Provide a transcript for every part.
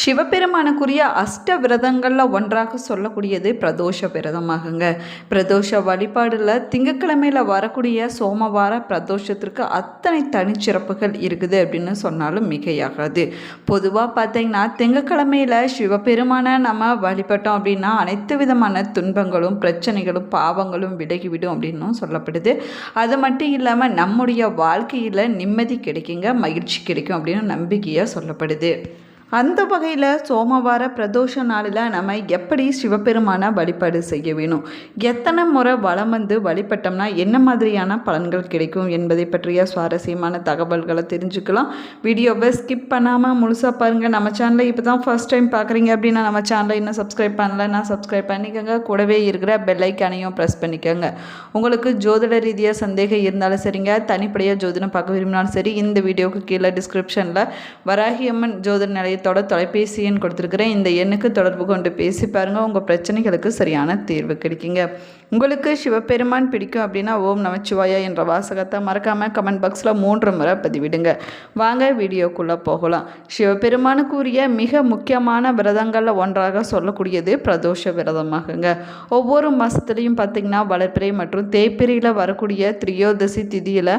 சிவபெருமானுக்குரிய அஷ்ட விரதங்களில் ஒன்றாக சொல்லக்கூடியது பிரதோஷ விரதமாகுங்க. பிரதோஷ வழிபாடில் திங்கக்கிழமையில் வரக்கூடிய சோமவார பிரதோஷத்திற்கு அத்தனை தனிச்சிறப்புகள் இருக்குது அப்படின்னு சொன்னாலும் மிகையாகாது. பொதுவாக பார்த்தீங்கன்னா திங்கக்கிழமையில் சிவபெருமானை நம்ம வழிபட்டோம் அப்படின்னா அனைத்து விதமான துன்பங்களும் பிரச்சனைகளும் பாவங்களும் விலகிவிடும் அப்படின்னும் சொல்லப்படுது. அது மட்டும் இல்லாமல் நம்முடைய வாழ்க்கையில் நிம்மதி கிடைக்குங்க மகிழ்ச்சி கிடைக்கும் அப்படின்னு நம்பிக்கையாக சொல்லப்படுது. அந்த வகையில் சோமவார பிரதோஷ நாளில் நம்ம எப்படி சிவபெருமானை வழிபாடு செய்ய வேணும்? எத்தனை முறை வளம் வந்து வழிபட்டோம்னா என்ன மாதிரியான பலன்கள் கிடைக்கும் என்பதை பற்றிய சுவாரஸ்யமான தகவல்களை தெரிஞ்சுக்கலாம். வீடியோவை ஸ்கிப் பண்ணாமல் முழுசாக பாருங்கள் நம்ம சேனலை இப்போ தான் ஃபஸ்ட் டைம் பார்க்குறீங்க அப்படின்னா நம்ம சேனலை இன்னும் சப்ஸ்கிரைப் பண்ணலன்னா சப்ஸ்கிரைப் பண்ணிக்கோங்க. கூடவே இருக்கிற பெல்லைக்கானையும் ப்ரெஸ் பண்ணிக்கோங்க. உங்களுக்கு ஜோதிட ரீதியாக சந்தேகம் இருந்தாலும் சரிங்க. தனிப்படையாக ஜோதிடம் பார்க்க விரும்பினாலும் சரி. இந்த வீடியோவுக்கு கீழே டிஸ்கிரிப்ஷனில் வராகியம்மன் ஜோதிட மையத்தோட தொலைபேசி எண் கொடுத்துருக்குறேன். இந்த எண்ணுக்கு தொடர்பு கொண்டு பேசி பாருங்கள் உங்கள் பிரச்சனைகளுக்கு சரியான தீர்வு கிடைக்குங்க. உங்களுக்கு சிவபெருமான் பிடிக்கும் அப்படின்னா ஓம் நமச்சிவாயா என்ற வாசகத்தை மறக்காமல் கமெண்ட் பாக்ஸில் மூன்று முறை பதிவிடுங்க. வாங்க வீடியோக்குள்ளே போகலாம். சிவபெருமானுக்குரிய மிக முக்கியமான விரதங்களில் ஒன்றாக சொல்லக்கூடியது பிரதோஷ விரதமாகுங்க. ஒவ்வொரு மாதத்துலேயும் பார்த்திங்கன்னா வளர்ப்பிறை மற்றும் தேய்பிரியில் வரக்கூடிய திரியோதசி திதியில்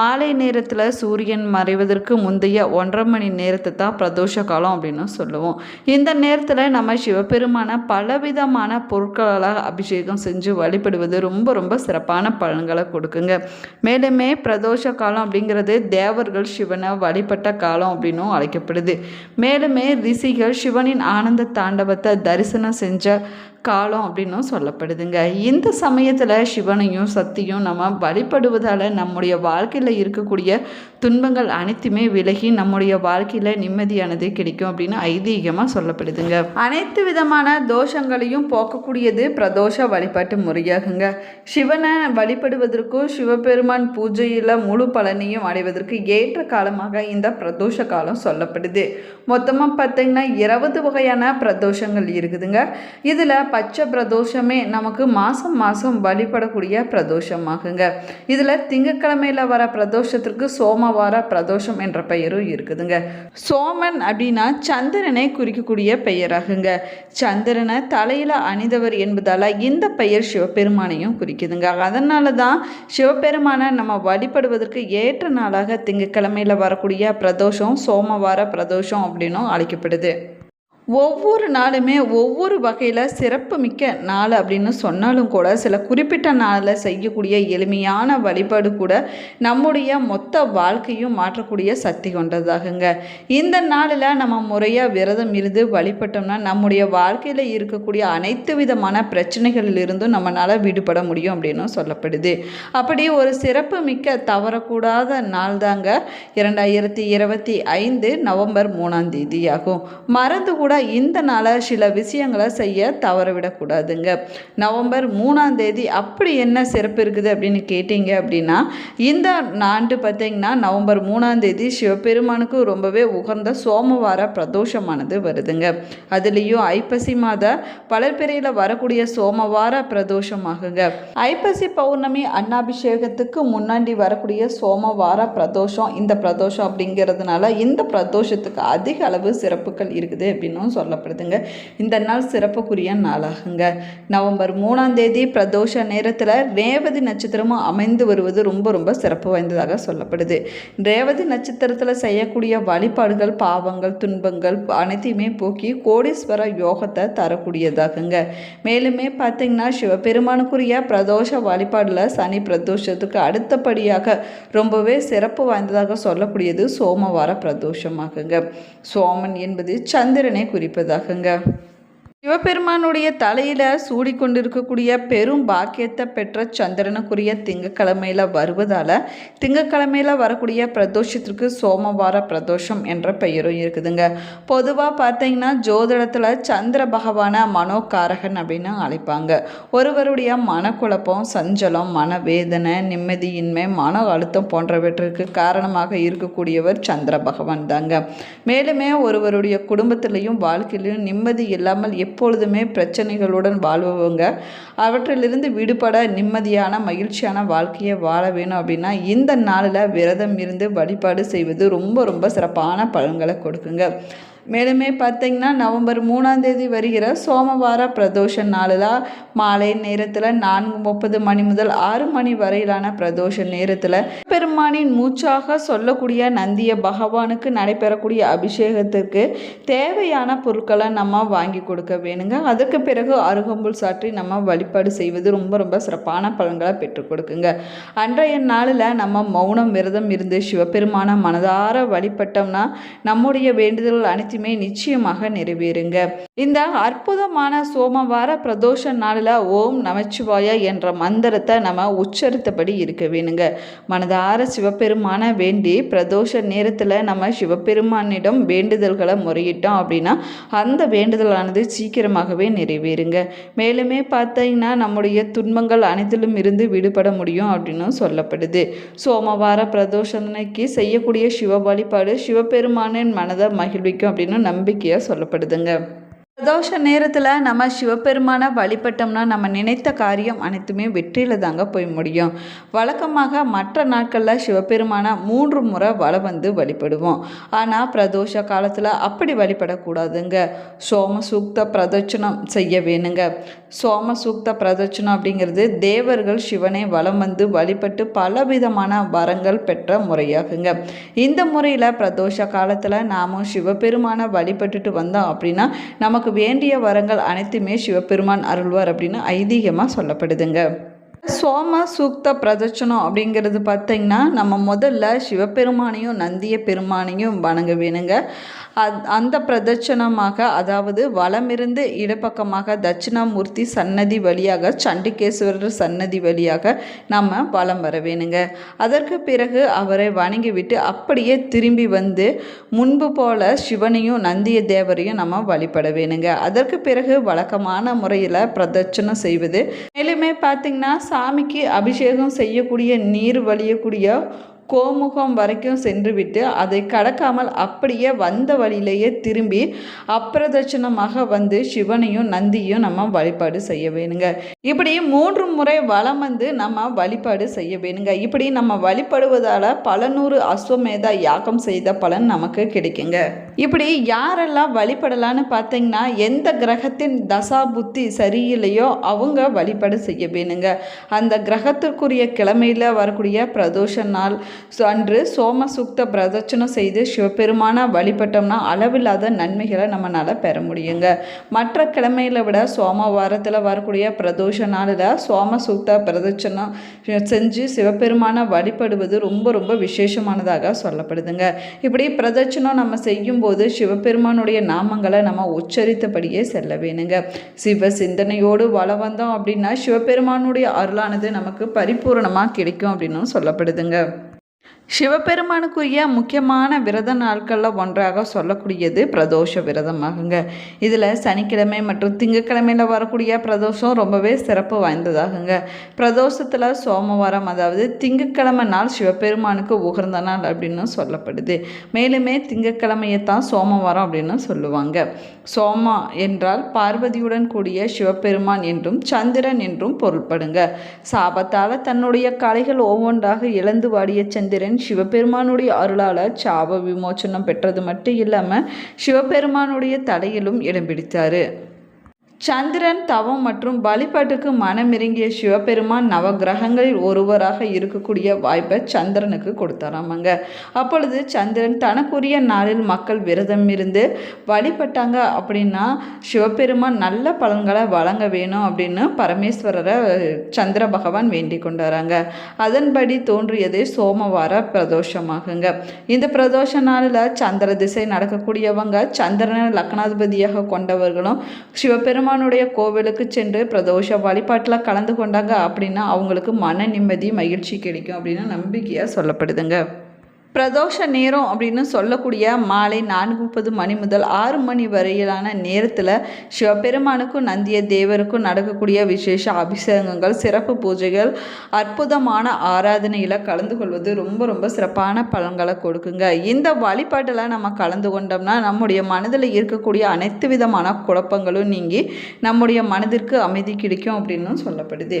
மாலை நேரத்தில் சூரியன் மறைவதற்கு முந்தைய ஒன்றரை மணி நேரத்தை தான் பிரதோஷ காலம் அப்படின்னு சொல்லுவோம். இந்த நேரத்தில் நம்ம சிவபெருமான பலவிதமான பொருட்களால் அபிஷேகம் செஞ்சு வழிபடுவது ரொம்ப ரொம்ப சிறப்பான பலன்களை கொடுக்குங்க. மேலுமே பிரதோஷ காலம் அப்படிங்கிறது தேவர்கள் சிவனை வழிபட்ட காலம் அப்படின்னும் அழைக்கப்படுது. மேலுமே ரிஷிகள் சிவனின் ஆனந்த தாண்டவத்தை தரிசனம் செஞ்ச காலம் அப்படின்னும் சொல்லப்படுதுங்க. இந்த சமயத்தில் சிவனையும் சக்தியும் நம்ம வழிபடுவதால் நம்முடைய வாழ்க்கையில் இருக்கக்கூடிய துன்பங்கள் அனைத்துமே விலகி நம்முடைய வாழ்க்கையில் நிம்மதியானது கிடைக்கும் அப்படின்னு ஐதீகமாக சொல்லப்படுதுங்க. அனைத்து விதமான தோஷங்களையும் போக்கக்கூடியது பிரதோஷ வழிபாட்டு முறையாகுங்க. சிவனை வழிபடுவதற்கும் சிவபெருமான் பூஜையில் முழு பலனையும் அடைவதற்கு ஏற்ற காலமாக இந்த பிரதோஷ காலம் சொல்லப்படுது. மொத்தமாக பார்த்தீங்கன்னா இருபது வகையான பிரதோஷங்கள் இருக்குதுங்க. இதில் பச்சை பிரதோஷமே நமக்கு மாதம் மாதம் வழிபடக்கூடிய பிரதோஷமாகுங்க. இதில் திங்கக்கிழமையில் வர பிரதோஷத்திற்கு சோமவார பிரதோஷம் என்ற பெயரும் இருக்குதுங்க. சோமன் அப்படின்னா சந்திரனை குறிக்கக்கூடிய பெயராகுங்க. சந்திரனை தலையில் அணிந்தவர் என்பதால் இந்த பெயர் சிவபெருமானையும் குறிக்குதுங்க. அதனால தான் சிவபெருமானை நம்ம வழிபடுவதற்கு ஏற்ற நாளாக திங்கக்கிழமையில் வரக்கூடிய பிரதோஷம் சோமவார பிரதோஷம் அப்படின்னும் அழைக்கப்படுது. ஒவ்வொரு நாளுமே ஒவ்வொரு வகையில் சிறப்பு மிக்க நாள் அப்படின்னு சொன்னாலும் கூட சில குறிப்பிட்ட நாளில் செய்யக்கூடிய எளிமையான வழிபாடு கூட நம்முடைய மொத்த வாழ்க்கையும் மாற்றக்கூடிய சக்தி கொண்டதாகுங்க. இந்த நாளில் நம்ம முறையாக விரதம் இருந்து வழிபட்டோம்னா நம்முடைய வாழ்க்கையில் இருக்கக்கூடிய அனைத்து விதமான பிரச்சனைகளிலிருந்தும் நம்மளால் விடுபட முடியும் அப்படின்னு சொல்லப்படுது. அப்படி ஒரு சிறப்பு மிக்க தவறக்கூடாத நாள் தாங்க இரண்டாயிரத்தி இருபத்தி ஐந்து நவம்பர் மூணாம் தேதியாகும். மறந்து கூட இந்த நாளை சில விஷயங்களை செய்ய தவறவிடக்கூடாதுங்க. நவம்பர் மூணாம் தேதி அப்படி என்ன சிறப்பு இருக்குது அப்படின்னு கேட்டிங்க அப்படின்னா இந்த ஆண்டு பார்த்தீங்கன்னா நவம்பர் மூணாம் தேதி சிவபெருமானுக்கு ரொம்பவே உகந்த சோமவார பிரதோஷமானது வருதுங்க. அதுலேயும் ஐப்பசி மாத வளர்ப்பிறையில் வரக்கூடிய சோமவார பிரதோஷமாகுங்க. ஐப்பசி பௌர்ணமி அன்னாபிஷேகத்துக்கு முன்னாடி வரக்கூடிய சோமவார பிரதோஷம் இந்த பிரதோஷம் அப்படிங்கிறதுனால இந்த பிரதோஷத்துக்கு அதிக அளவு சிறப்புகள் இருக்குது நாளாகவும் சொல்லப்படுதுங்க. இந்த நாள் சிறப்புக்குரிய நாளாகுங்க. நவம்பர் மூணாம் தேதி பிரதோஷ நேரத்தில் ரேவதி நட்சத்திரமும் அமைந்து வருவது ரொம்ப ரொம்ப சிறப்பு வாய்ந்ததாக சொல்லப்படுது. ரேவதி நட்சத்திரத்தில் செய்யக்கூடிய வழிபாடுகள் பாவங்கள் துன்பங்கள் அனைத்தையுமே போக்கி கோடீஸ்வர யோகத்தை தரக்கூடியதாகுங்க. மேலுமே பார்த்தீங்கன்னா சிவபெருமானுக்குரிய பிரதோஷ வழிபாடில் சனி பிரதோஷத்துக்கு அடுத்தபடியாக ரொம்பவே சிறப்பு வாய்ந்ததாக சொல்லக்கூடியது சோமவார பிரதோஷமாகுங்க. சோமன் என்பது சந்திரனை குறிப்பதாகுங்க சிவபெருமானுடைய தலையில் கொண்டிருக்கக்கூடிய பெரும் பாக்கியத்தை பெற்ற சந்திரனுக்குரிய திங்கக்கிழமையில் வருவதால் திங்கக்கிழமையில் வரக்கூடிய பிரதோஷத்திற்கு சோமவார பிரதோஷம் என்ற பெயரும் இருக்குதுங்க. பொதுவாக பார்த்தீங்கன்னா ஜோதிடத்தில் சந்திர பகவான மனோகாரகன் அப்படின்னு அழைப்பாங்க. ஒருவருடைய மனக்குழப்பம் சஞ்சலம் மனவேதனை நிம்மதியின்மை மன அழுத்தம் போன்றவற்றிற்கு காரணமாக இருக்கக்கூடியவர் சந்திர பகவான் தாங்க. மேலுமே ஒருவருடைய குடும்பத்திலையும் வாழ்க்கையிலையும் நிம்மதி இல்லாமல் எப்பொழுதுமே பிரச்சனைகளுடன் வாழ்பவங்க. அவற்றிலிருந்து விடுபட நிம்மதியான மகிழ்ச்சியான வாழ்க்கையை வாழ வேணும் அப்படின்னா இந்த நாளில் விரதம் இருந்து வழிபாடு செய்வது ரொம்ப ரொம்ப சிறப்பான பலன்களை கொடுக்குங்க. மேலுமே பார்த்தீங்கன்னா நவம்பர் மூணாந்தேதி வருகிற சோமவார பிரதோஷ நாளில் மாலை நேரத்தில் நான்கு முப்பது மணி முதல் ஆறு மணி வரையிலான பிரதோஷ நேரத்தில் பெருமானின் மூச்சாக சொல்லக்கூடிய நந்திய பகவானுக்கு நடைபெறக்கூடிய அபிஷேகத்திற்கு தேவையான பொருட்களை நம்ம வாங்கி கொடுக்க வேணுங்க. அதுக்கு பிறகு அருகம்புல் சாற்றி நம்ம வழிபாடு செய்வது ரொம்ப ரொம்ப சிறப்பான பலன்களை பெற்றுக் கொடுக்குங்க. அன்றைய நாளில் நம்ம மௌனம் விரதம் இருந்து சிவபெருமான மனதார வழிபட்டோம்னா நம்முடைய வேண்டுதல்கள் அனைத்துமே நிச்சயமாக நிறைவேறுங்க. இந்த அற்புதமான சோமவார பிரதோஷ நாளில் ஓம் நமச்சிவாய என்ற மந்திரத்தை நம்ம உச்சரித்தபடி இருக்க வேணுங்க. மனதார சிவபெருமான வேண்டி பிரதோஷ நேரத்தில் நம்ம சிவபெருமானிடம் வேண்டுதல்களை முறையிட்டோம் அப்படின்னா அந்த வேண்டுதலானது சீக்கிரமாகவே நிறைவேறுங்க. மேலுமே பார்த்தீங்கன்னா நம்முடைய துன்பங்கள் அனைத்திலும் இருந்து விடுபட முடியும் அப்படின்னு சொல்லப்படுது. சோமவார பிரதோஷனைக்கு செய்யக்கூடிய சிவ வழிபாடு சிவபெருமானின் மனதை மகிழ்விக்கும் அப்படின்னு நம்பிக்கையாக சொல்லப்படுதுங்க. பிரதோஷ நேரத்தில் நம்ம சிவபெருமானை வழிபட்டோம்னா நம்ம நினைத்த காரியம் அனைத்துமே வெற்றியில் தாங்க போய் முடியும். வழக்கமாக மற்ற நாட்களில் சிவபெருமானை மூன்று முறை வள வந்து வழிபடுவோம். ஆனால் பிரதோஷ காலத்தில் அப்படி வழிபடக்கூடாதுங்க. சோம சூக்த பிரதட்சணம் செய்ய வேணுங்க. சோம சூக்த பிரதட்சணம் அப்படிங்கிறது தேவர்கள் சிவனை வலம் வந்து வழிபட்டு பலவிதமான வரங்கள் பெற்ற முறையாகுங்க. இந்த முறையில் பிரதோஷ காலத்தில் நாமும் சிவபெருமானை வழிபட்டுட்டு வந்தோம் அப்படின்னா நமக்கு வேண்டிய வரங்கள் அனைத்துமே சிவபெருமான் அருள்வார் அப்படின்னு ஐதீகமாக சொல்லப்படுதுங்க. சோம சூக்த பிரதட்சணம் அப்படிங்கிறது பார்த்தீங்கன்னா நம்ம முதல்ல சிவபெருமானையும் நந்திய பெருமானையும் வணங்க வேணுங்க அத் அந்த பிரதட்சணமாக அதாவது வலமிருந்து இடப்பக்கமாக தட்சிணாமூர்த்தி சன்னதி வழியாக சண்டிகேஸ்வரர் சன்னதி வழியாக நம்ம வலம் வர வேணுங்க அதற்கு பிறகு அவரை வணங்கிவிட்டு அப்படியே திரும்பி வந்து முன்பு போல சிவனையும் நந்திய தேவரையும் நம்ம வழிபட வேணுங்க அதற்கு பிறகு வழக்கமான முறையில் பிரதட்சணம் செய்வது. மேலுமே பார்த்திங்கன்னா சாமிக்கு அபிஷேகம் செய்யக்கூடிய நீர் வழியக்கூடிய கோமுகம் வரைக்கும் சென்றுவிட்டு அதை கடக்காமல் அப்படியே வந்த வழியிலேயே திரும்பி அப்பிரதட்சணமாக வந்து சிவனையும் நந்தியும் நம்ம வழிபாடு செய்ய வேணுங்க. இப்படி மூன்று முறை வளம் வந்து நம்ம வழிபாடு செய்ய வேணுங்க. இப்படி நம்ம வழிபடுவதால் பல நூறு அஸ்வமேதா யாகம் செய்த பலன் நமக்கு கிடைக்குங்க. இப்படி யாரெல்லாம் வழிபடலான்னு பார்த்தீங்கன்னா எந்த கிரகத்தின் தசா புத்தி சரியில்லையோ அவங்க வழிபாடு செய்ய வேணுங்க. அந்த கிரகத்திற்குரிய கிழமையில் வரக்கூடிய பிரதோஷ நாள் அன்று சோமசுக்த பிரதட்சணம் செய்து சிவபெருமான வழிபட்டோம்னா அளவில்லாத நன்மைகளை நம்மளால் பெற முடியுங்க. மற்ற கிழமையில விட சோம வாரத்தில் வரக்கூடிய பிரதோஷ நாளில் சோமசுக்த பிரதட்சணம் செஞ்சு சிவபெருமான வழிபடுவது ரொம்ப ரொம்ப விசேஷமானதாக சொல்லப்படுதுங்க. இப்படி பிரதட்சணம் நம்ம போது சிவபெருமானுடைய நாமங்களை நம்ம உச்சரித்தபடியே செல்ல வேணுங்க. சிவ சிந்தனையோடு வள வந்தோம் அப்படின்னா சிவபெருமானுடைய அருளானது நமக்கு பரிபூரணமாக கிடைக்கும் அப்படின்னும் சொல்லப்படுதுங்க. சிவபெருமானுக்குரிய முக்கியமான விரத நாட்களில் ஒன்றாக சொல்லக்கூடியது பிரதோஷ விரதமாகுங்க. இதில் சனிக்கிழமை மற்றும் திங்கக்கிழமையில் வரக்கூடிய பிரதோஷம் ரொம்பவே சிறப்பு வாய்ந்ததாகுங்க. பிரதோஷத்தில் சோமவாரம் அதாவது திங்கக்கிழமை நாள் சிவபெருமானுக்கு உகர்ந்த நாள் அப்படின்னு சொல்லப்படுது. மேலுமே திங்கக்கிழமையை தான் சோமவாரம் அப்படின்னு சொல்லுவாங்க. சோமா என்றால் பார்வதியுடன் கூடிய சிவபெருமான் என்றும் சந்திரன் என்றும் பொருள்படுங்க. சாபத்தால் தன்னுடைய கலைகள் ஒவ்வொன்றாக இழந்து வாடிய சந்திரன் சிவபெருமானுடைய அருளால் சாப விமோச்சனம் பெற்றது மட்டும் இல்லாமல் சிவபெருமானுடைய தலையிலும் இடம் பிடித்தார். சந்திரன் தவம் மற்றும் வழிபாட்டுக்கு மனமிறங்கிய சிவபெருமான் நவகிரகங்களில் ஒருவராக இருக்கக்கூடிய வாய்ப்பை சந்திரனுக்கு கொடுத்தாராமாங்க. அப்பொழுது சந்திரன் தனக்குரிய நாளில் மக்கள் விரதம் இருந்து வழிபட்டாங்க அப்படின்னா சிவபெருமான் நல்ல பலன்களை வழங்க வேணும் அப்படின்னு பரமேஸ்வரரை சந்திர பகவான் வேண்டிக் கொண்டாராங்க. அதன்படி தோன்றியதே சோமவார பிரதோஷமாகுங்க. இந்த பிரதோஷ நாளில் சந்திர திசை நடக்கக்கூடியவங்க சந்திரனை லக்னாதிபதியாக கொண்டவர்களும் சிவபெருமான் பெருமானுடைய கோவிலுக்கு சென்று பிரதோஷ வழிபாட்டில் கலந்து கொண்டாங்க அப்படின்னா அவங்களுக்கு மன நிம்மதி மகிழ்ச்சி கிடைக்கும் அப்படின்னு நம்பிக்கையாக சொல்லப்படுதுங்க. பிரதோஷ நேரம் அப்படின்னு சொல்லக்கூடிய மாலை நான்கு முப்பது மணி முதல் ஆறு மணி வரையிலான நேரத்தில் சிவபெருமானுக்கும் நந்திய தேவருக்கும் நடக்கக்கூடிய விசேஷ அபிஷேகங்கள் சிறப்பு பூஜைகள் அற்புதமான ஆராதனையில் கலந்து கொள்வது ரொம்ப ரொம்ப சிறப்பான பலன்களை கொடுக்குங்க. இந்த வழிபாட்டில் நம்ம கலந்து கொண்டோம்னா நம்முடைய மனதில் இருக்கக்கூடிய அனைத்து விதமான குழப்பங்களும் நீங்கி நம்முடைய மனதிற்கு அமைதி கிடைக்கும் அப்படின்னு சொல்லப்படுது.